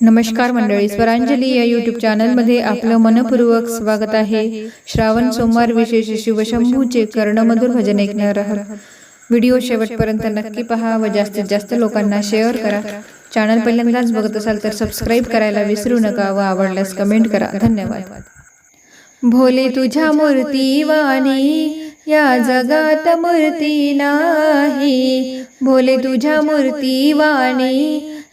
नमस्कार मंडळी. स्वरांजली या युट्यूब चॅनलमध्ये आपलं मनपूर्वक स्वागत आहे. श्रावण सोमवार विशेष शिवशंभूचे कर्णमधुर भजन ऐकणार आहात. व्हिडिओ शेवटपर्यंत नक्की पहा व जास्तीत जास्त लोकांना शेअर करा. चॅनल पहिल्यांदाच बघत असाल तर सबस्क्राईब करायला विसरू नका व आवडल्यास कमेंट करा. धन्यवाद. भोले तुझ्या मूर्ती वाणी या जगात मूर्ती नाही. भोले तुझ्या मूर्ती वाणी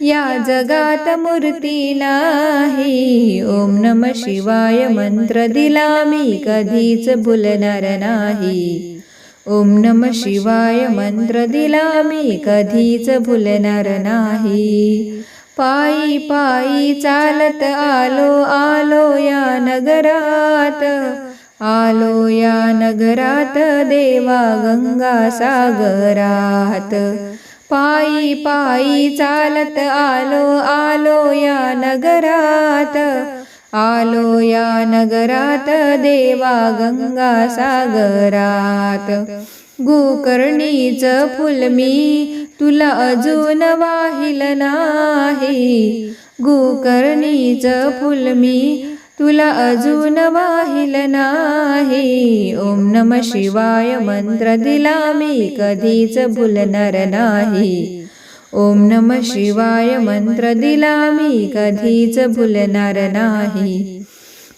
या जगात मूर्ती नाही. ओम नम शिवाय मंत्र दिला मी कधीच भुलणार नाही. ओम नम शिवाय मंत्र दिला मी कधीच भुलणार नाही. पायी पायी चालत आलो आलो या नगरात. आलो या नगरात देवा गंगा सागरात. पायी पायी चालत आलो आलो या नगरात. आलो या नगरात देवा गंगा सागरात. गोकर्णीच फुल मी तुला अजून वाहिल नाही. गोकर्णीच फुल मी तुला अजून वाहिल नाही. ओम नम शिवाय मंत्र दिला मी कधीच भुलणार नाही. ओम नम शिवाय मंत्र दिला मी कधीच भुलणार नाही.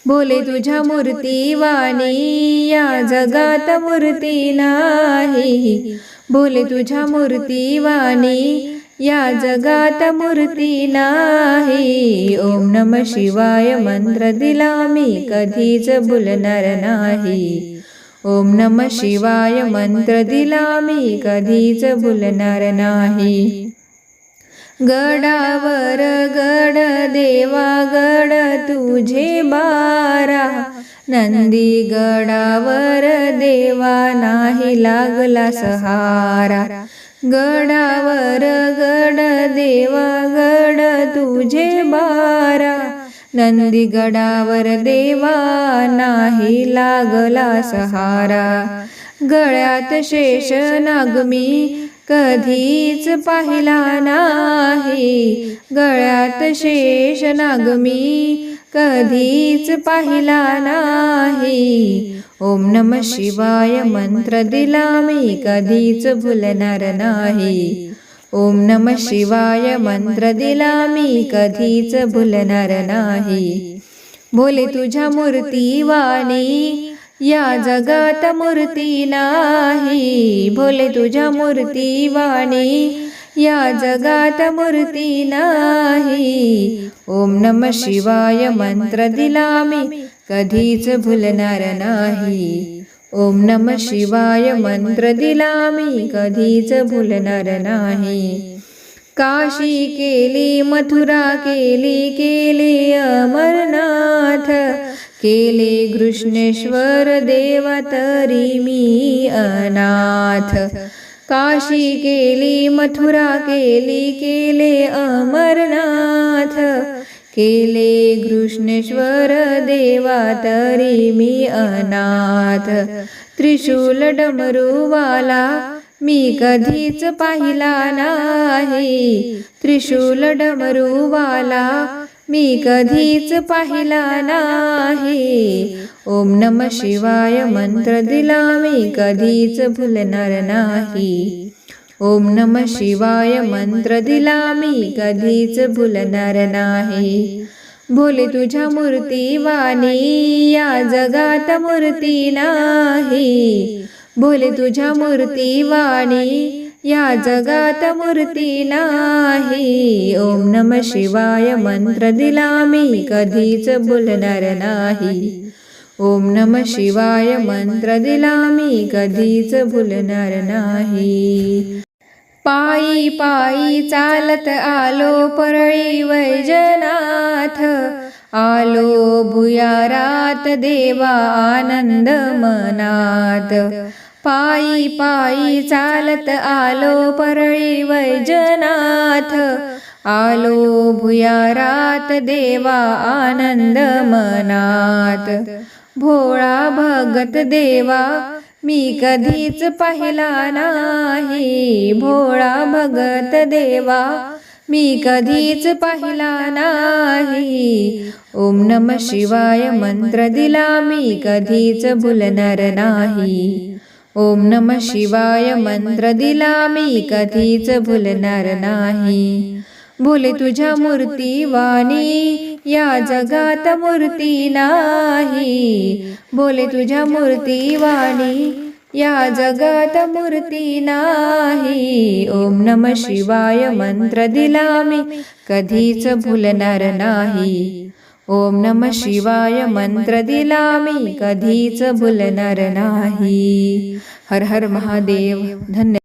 बोले तुझ्या मूर्ती वाणी या जगात मूर्ती नाही. बोले तुझ्या मूर्ती वाणी या जगात मूर्ती नाही. ओम नम शिवाय मंत्र दिला मी कधीच भुलणार नाही. ओम नम शिवाय मंत्र दिला मी कधीच भुलणार नाही. गडावर गड देवा गड तुझे बारा. नंदी गडावर देवा नाही लागला सहारा. गडावर गड देवा गड तुझे बारा. नंदी गडावर देवा नाही लागला सहारा. गळ्यात शेष नागमी कधीच पाहिला नाही. गळ्यात शेष नागमी कधीच पाहिला नाही. ओम नम शिवाय मंत्र दिला मी कधीच भुलणार नाही. ओम नम शिवाय मंत्र दिला मी कधीच भुलणार नाही. बोले तुझ्या मूर्ती वाणी या जगात मूर्ती नाही. भोले तुझ्या मूर्ती वाणी या जगात मूर्ती नाही. ओम नम शिवाय मंत्र दिला मी कधीच भुलणार नाही. ओम नम शिवाय मंत्र दिला मी कधीच भुलणार नाही. काशी केली मथुरा केली केली अमरनाथ. केले कृष्णेश्वर देवा तरी मी अनाथ. काशी केली मथुरा केली केले अमरनाथ. केले कृष्णेश्वर देवा तरी मी अनाथ. त्रिशूल डमरूवाला मी कधीच पाहिला नाही. त्रिशूल डमरूवाला मी कधीच पाहिला नाही. ओम नम शिवाय मंत्र दिला मी कधीच भुलणार नाही. ओम नम शिवाय मंत्र दिला मी कधीच भुलणार नाही. भोले तुझ्या मूर्ती वाणी या जगात मूर्ती नाही. भोले तुझ्या मूर्ती वाणी या जगात मूर्ती नाही. ओम नम शिवाय मंत्र दिला मी कधीच बोलणार नाही. ओम नम शिवाय मंत्र दिला मी कधीच भुलणार नाही. पायी पायी चालत आलो परळी वैजनाथ. आलो भुयारात देवा आनंद मनात. पायी पायी चालत आलो परळी वैजनाथ. आलो भुयारात देवा आनंद मनात. भोळा भगत देवा मी कधीच पाहिला नाही. भोळा भगत देवा मी कधीच पाहिला नाही. ओम नम शिवाय मंत्र दिला मी कधीच भुलणार नाही. ओम नम शिवाय मंत्र दिला मी कधीच भुलणार नाही. भोले तुझ्या मूर्ती वाणी या जगात मूर्ती नाही. भोले तुझ्या मूर्ती वाणी या जगात मूर्ती नाही. ओम नम शिवाय मंत्र दिला मी कधीच भुलणार नाही. ओम नम शिवाय मंत्र दिला मी कधीच भुलणार नाही. हर हर महादेव धन्य